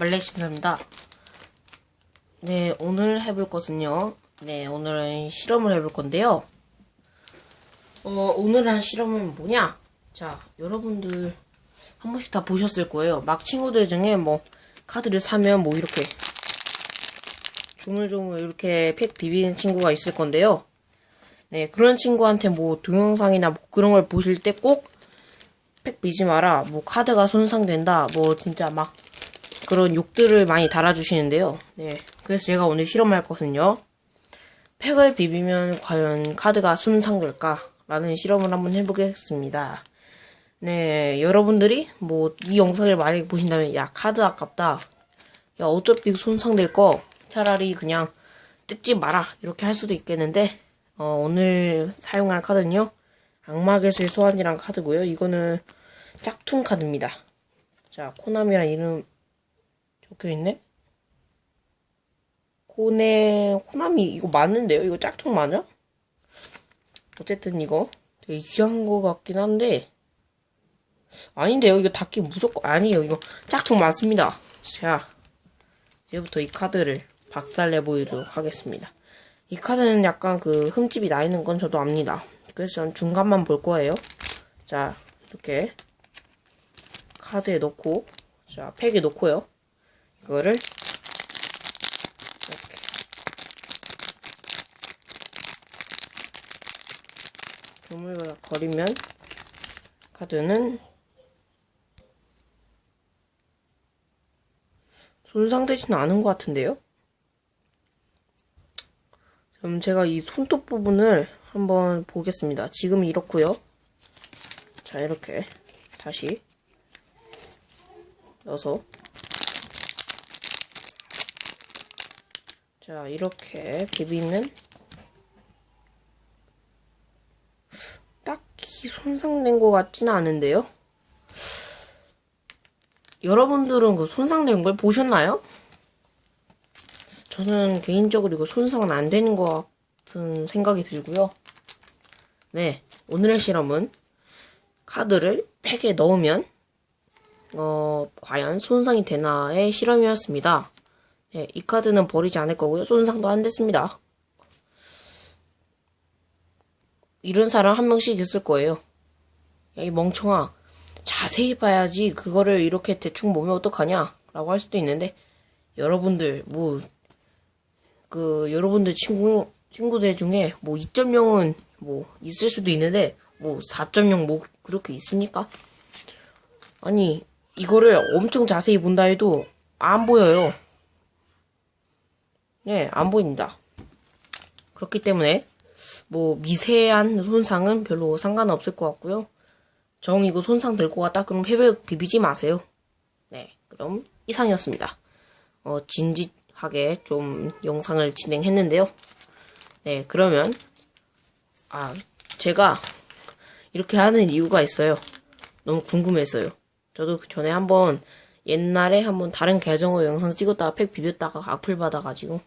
말레이시아입니다. 네, 오늘 해볼 것은요. 네, 오늘은 실험을 해볼 건데요. 어, 오늘 한 실험은 뭐냐? 자, 여러분들 한 번씩 다 보셨을 거예요. 막 친구들 중에 뭐 카드를 사면 뭐 이렇게 조물조물 이렇게 팩 비비는 친구가 있을 건데요. 네, 그런 친구한테 뭐 동영상이나 뭐 그런 걸 보실 때 꼭 팩 비지 마라. 뭐 카드가 손상된다. 뭐 진짜 막 그런 욕들을 많이 달아주시는데요. 네. 그래서 제가 오늘 실험할 것은요. 팩을 비비면 과연 카드가 손상될까? 라는 실험을 한번 해보겠습니다. 네, 여러분들이 뭐 이 영상을 만약에 보신다면 야 카드 아깝다. 야 어차피 손상될 거 차라리 그냥 뜯지 마라 이렇게 할 수도 있겠는데 어, 오늘 사용할 카드는요 악마개수의 소환이란 카드고요. 이거는 짝퉁 카드입니다. 자 코나미란 이름 적혀있네? 코네, 코나미, 이거 맞는데요? 이거 짝퉁 맞아? 어쨌든 이거 되게 귀한 거 같긴 한데, 아닌데요? 이거 닫기 무조건, 아니에요. 이거 짝퉁 맞습니다. 자, 이제부터 이 카드를 박살내 보이도록 하겠습니다. 이 카드는 약간 그 흠집이 나 있는 건 저도 압니다. 그래서 전 중간만 볼 거예요. 자, 이렇게 카드에 넣고, 자, 팩에 넣고요. 이거를 이렇게 드물거리면 카드는 손상되지는 않은 것 같은데요? 그럼 제가 이 손톱 부분을 한번 보겠습니다. 지금 이렇고요. 자 이렇게 다시 넣어서 자, 이렇게 비비면 딱히 손상된 것 같지는 않은데요? 여러분들은 그 손상된 걸 보셨나요? 저는 개인적으로 이거 손상은 안 되는 것 같은 생각이 들고요. 네, 오늘의 실험은 카드를 팩에 넣으면 어, 과연 손상이 되나의 실험이었습니다. 네, 이 카드는 버리지 않을 거고요. 손상도 안 됐습니다. 이런 사람 한 명씩 있을 거예요. 야, 이 멍청아. 자세히 봐야지 그거를 이렇게 대충 보면 어떡하냐? 라고 할 수도 있는데, 여러분들, 뭐, 그, 여러분들 친구, 친구들 중에 뭐 2.0은 뭐 있을 수도 있는데, 뭐 4.0 뭐 그렇게 있습니까? 아니, 이거를 엄청 자세히 본다 해도 안 보여요. 네, 안 보입니다. 그렇기 때문에 뭐 미세한 손상은 별로 상관없을 것 같고요. 정 이거 손상 될 것 같다? 그럼 회백 비비지 마세요. 네, 그럼 이상이었습니다. 어, 진지하게 좀 영상을 진행했는데요. 네, 그러면 아, 제가 이렇게 하는 이유가 있어요. 너무 궁금했어요. 저도 그 전에 한번 옛날에 한번 다른 계정으로 영상 찍었다가 팩 비볐다가 악플 받아가지고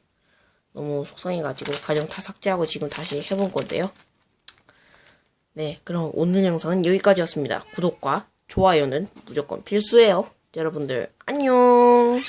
너무 속상해가지고 가정 다 삭제하고 지금 다시 해본 건데요. 네, 그럼 오늘 영상은 여기까지였습니다. 구독과 좋아요는 무조건 필수예요. 여러분들 안녕.